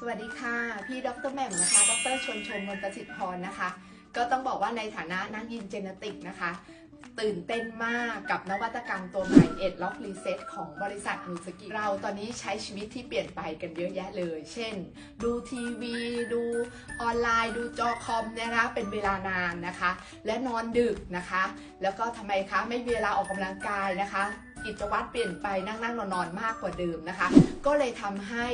สวัสดีค่ะ พี่ดรแหม่มนะคะ ดรชวนชมมนประสิทธิพรนะคะ ก็ต้องบอกว่าในฐานะนักยินเจเนติกนะคะ ตื่นเต้นมากกับนวัตกรรมตัวใหม่เอ็ดล็อกรีเซ็ตของบริษัทนูสกิเราตอนนี้ใช้ชีวิตที่เปลี่ยนไปกันเยอะแยะเลย เช่น ดูทีวี ดูออนไลน์ ดูจอคอมเนี่ยนะคะเป็นเวลานานนะคะ และนอนดึกนะคะ แล้วก็ทำไมคะไม่มีเวลาออกกำลังกายนะคะ กิจวัตรเปลี่ยนไปนั่งนั่งนอนนอนมากกว่าเดิมนะคะ ก็เลยทำให้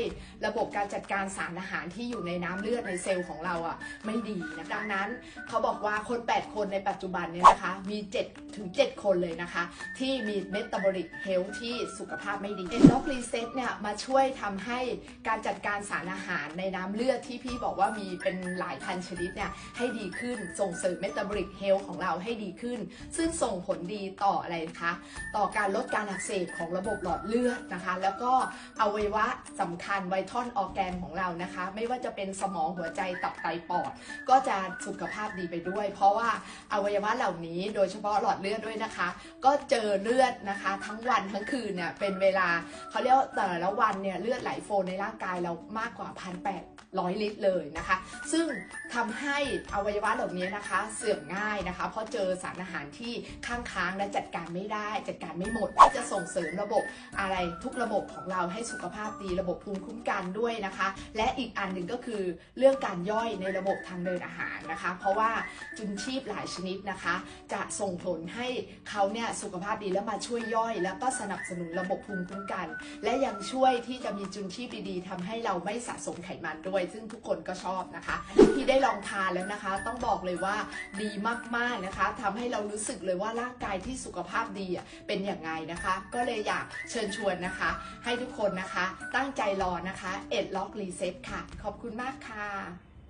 ระบบการจัดการสารอาหารที่อยู่ในน้ำเลือดในเซลล์ของเราอะไม่ดีนะดังนั้นเขาบอกว่าคน 8 คนในปัจจุบันเนี่ยนะคะ มี 7 ถึง 7 คนเลยนะคะ ที่มีเมตาบอลิกเฮลที่สุขภาพไม่ดีเอ็นด็อกรีเซ็ตเนี่ยมาช่วยทำให้การจัดการสารอาหารในน้ำเลือดที่พี่บอกว่ามีเป็นหลายพันชนิดเนี่ยให้ดีขึ้นส่งเสริมเมตาบอลิกเฮลของเราให้ดีขึ้น ซึ่งส่งผลดีต่ออะไรนะคะต่อการลดการอักเสบของระบบหลอดเลือดนะคะ แล้วก็อวัยวะสำคัญไวทอนออแกนของเรานะคะ ไม่ว่าจะเป็นสมองหัวใจตับไตปอด ก็จะสุขภาพดีไปด้วย เพราะว่าอวัยวะเหล่านี้โดยเฉพาะหลอดเลือดด้วยนะคะ ก็เจอเลือดนะคะ ทั้งวันทั้งคืนเนี่ยเป็นเวลาเขาเรียกแต่ละวันเนี่ยเลือดไหลโฟในร่างกายเรามากกว่าพันแ1,800 ลิตรเลยนะคะ ซึ่งทำให้อวัยวะเหล่านี้นะคะ เสื่อมง่ายนะคะ เพราะเจอสารอาหารที่ข้างค้างและจัดการไม่ได้ จัดการไม่หมดก็จะส่งเสริมระบบอะไรทุกระบบของเราให้สุขภาพดีระบบภูมิคุ้มกันด้วยนะคะ และอีกอันหนึ่งก็คือเรื่องการย่อยในระบบทางเดินอาหารนะคะ เพราะว่าจุนชีพหลายชนิดนะคะ จะส่งผลให้เขาเนี่ยสุขภาพดีแล้วมาช่วยย่อย แล้วก็สนับสนุนระบบภูมิคุ้มกัน และยังช่วยที่จะมีจุนชีพดีๆทำให้เราไม่สะสมไขมันด้วยซึ่งทุกคนก็ชอบนะคะ ที่ได้ลองทานแล้วนะคะ ต้องบอกเลยว่าดีมากๆนะคะทำให้เรารู้สึกเลยว่าร่างกายที่สุขภาพดีเป็นอย่างไงนะคะ ก็เลยอยากเชิญชวนนะคะ ให้ทุกคนนะคะ ตั้งใจรอนะคะเอ็ดล็อกรีเซ็ตค่ะ ขอบคุณมากค่ะ